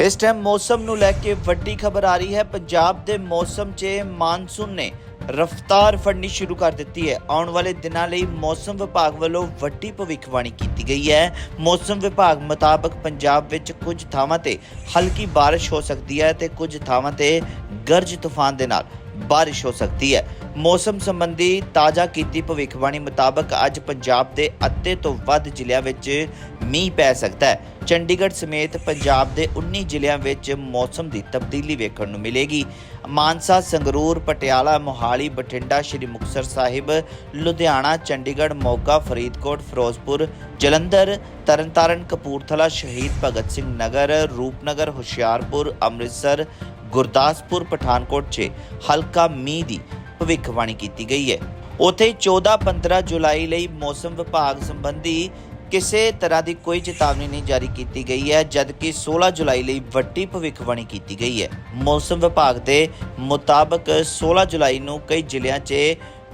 ਇਸ ਟਾਈਮ ਮੌਸਮ ਨੂੰ ਲੈ ਕੇ ਵੱਡੀ ਖਬਰ ਆ ਰਹੀ ਹੈ। ਪੰਜਾਬ ਦੇ ਮੌਸਮ 'ਚ ਮਾਨਸੂਨ ਨੇ ਰਫ਼ਤਾਰ ਫੜਨੀ ਸ਼ੁਰੂ ਕਰ ਦਿੱਤੀ ਹੈ। ਆਉਣ ਵਾਲੇ ਦਿਨਾਂ ਲਈ ਮੌਸਮ ਵਿਭਾਗ ਵੱਲੋਂ ਵੱਡੀ ਭਵਿੱਖਬਾਣੀ ਕੀਤੀ ਗਈ ਹੈ। ਮੌਸਮ ਵਿਭਾਗ ਮੁਤਾਬਕ ਪੰਜਾਬ ਵਿੱਚ ਕੁਝ ਥਾਵਾਂ ਤੇ ਹਲਕੀ ਬਾਰਿਸ਼ ਹੋ ਸਕਦੀ ਹੈ ਤੇ ਕੁਝ ਥਾਵਾਂ ਤੇ ਗਰਜ ਤੂਫਾਨ ਦੇ ਨਾਲ ਬਾਰਿਸ਼ ਹੋ ਸਕਦੀ ਹੈ। ਮੌਸਮ ਸੰਬੰਧੀ ਤਾਜ਼ਾ ਕੀਤੀ ਭਵਿੱਖਬਾਣੀ ਮੁਤਾਬਕ ਅੱਜ ਪੰਜਾਬ ਦੇ ਅੱਧੇ ਤੋਂ ਵੱਧ ਜ਼ਿਲ੍ਹਿਆਂ ਵਿੱਚ ਮੀਂਹ ਪੈ ਸਕਦਾ ਹੈ। ਚੰਡੀਗੜ੍ਹ ਸਮੇਤ ਪੰਜਾਬ ਦੇ 19 ਜ਼ਿਲ੍ਹਿਆਂ ਵਿੱਚ ਮੌਸਮ ਦੀ ਤਬਦੀਲੀ ਵੇਖਣ ਨੂੰ ਮਿਲੇਗੀ। ਮਾਨਸਾ, ਸੰਗਰੂਰ, ਪਟਿਆਲਾ, ਮੋਹਾਲੀ, ਬਠਿੰਡਾ, ਸ਼੍ਰੀ ਮੁਕਤਸਰ ਸਾਹਿਬ, ਲੁਧਿਆਣਾ, ਚੰਡੀਗੜ੍ਹ, ਮੋਗਾ, ਫਰੀਦਕੋਟ, ਫਿਰੋਜ਼ਪੁਰ, ਜਲੰਧਰ, ਤਰਨਤਾਰਨ, ਕਪੂਰਥਲਾ, ਸ਼ਹੀਦ ਭਗਤ ਸਿੰਘ ਨਗਰ, ਰੂਪਨਗਰ, ਹੁਸ਼ਿਆਰਪੁਰ, ਅੰਮ੍ਰਿਤਸਰ, ਗੁਰਦਾਸਪੁਰ, ਪਠਾਨਕੋਟ 'ਚ ਹਲਕਾ ਮੀਂਹ ਦੀ ਭਵਿੱਖਬਾਣੀ ਕੀਤੀ ਗਈ ਹੈ। ਉੱਥੇ 14-15 ਜੁਲਾਈ ਲਈ ਮੌਸਮ ਵਿਭਾਗ ਸੰਬੰਧੀ ਕਿਸੇ ਤਰ੍ਹਾਂ ਦੀ ਕੋਈ ਚੇਤਾਵਨੀ ਨਹੀਂ ਜਾਰੀ ਕੀਤੀ ਗਈ ਹੈ, ਜਦਕਿ 16 ਜੁਲਾਈ ਲਈ ਵੱਡੀ ਭਵਿੱਖਬਾਣੀ ਕੀਤੀ ਗਈ ਹੈ। ਮੌਸਮ ਵਿਭਾਗ ਦੇ ਮੁਤਾਬਕ 16 ਜੁਲਾਈ ਨੂੰ ਕਈ ਜ਼ਿਲ੍ਹਿਆਂ 'ਚ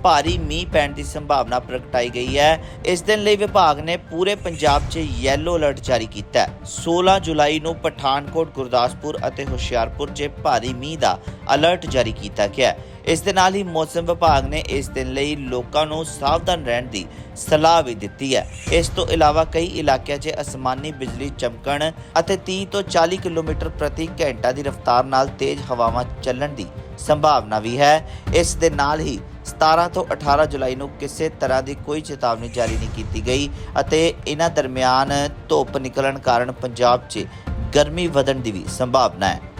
ਭਾਰੀ ਮੀਂਹ ਪੈਣ ਦੀ ਸੰਭਾਵਨਾ ਪ੍ਰਗਟਾਈ ਗਈ ਹੈ। ਇਸ ਦਿਨ ਲਈ ਵਿਭਾਗ ਨੇ ਪੂਰੇ ਪੰਜਾਬ 'ਚ ਯੈਲੋ ਅਲਰਟ ਜਾਰੀ ਕੀਤਾ ਹੈ। 16 ਜੁਲਾਈ ਨੂੰ ਪਠਾਨਕੋਟ, ਗੁਰਦਾਸਪੁਰ ਅਤੇ ਹੁਸ਼ਿਆਰਪੁਰ 'ਚ ਭਾਰੀ ਮੀਂਹ ਦਾ ਅਲਰਟ ਜਾਰੀ ਕੀਤਾ ਗਿਆ ਹੈ। ਇਸ ਦੇ ਨਾਲ ਹੀ ਮੌਸਮ ਵਿਭਾਗ ਨੇ ਇਸ ਦਿਨ ਲਈ ਲੋਕਾਂ ਨੂੰ ਸਾਵਧਾਨ ਰਹਿਣ ਦੀ ਸਲਾਹ ਵੀ ਦਿੱਤੀ ਹੈ। ਇਸ ਤੋਂ ਇਲਾਵਾ ਕਈ ਇਲਾਕਿਆਂ 'ਚ ਅਸਮਾਨੀ ਬਿਜਲੀ ਚਮਕਣ ਅਤੇ 30 ਤੋਂ 40 ਕਿਲੋਮੀਟਰ ਪ੍ਰਤੀ ਘੰਟਾ ਦੀ ਰਫ਼ਤਾਰ ਨਾਲ ਤੇਜ਼ ਹਵਾਵਾਂ ਚੱਲਣ ਦੀ ਸੰਭਾਵਨਾ ਵੀ ਹੈ। ਇਸ ਦੇ ਨਾਲ ਹੀ 17 ਤੋਂ 18 ਜੁਲਾਈ ਨੂੰ ਕਿਸੇ ਤਰ੍ਹਾਂ ਦੀ ਕੋਈ ਚੇਤਾਵਨੀ ਜਾਰੀ ਨਹੀਂ ਕੀਤੀ ਗਈ ਅਤੇ ਇਹਨਾਂ ਦਰਮਿਆਨ ਧੁੱਪ ਨਿਕਲਣ ਕਾਰਨ ਪੰਜਾਬ 'ਚ ਗਰਮੀ ਵਧਣ ਦੀ ਵੀ ਸੰਭਾਵਨਾ ਹੈ।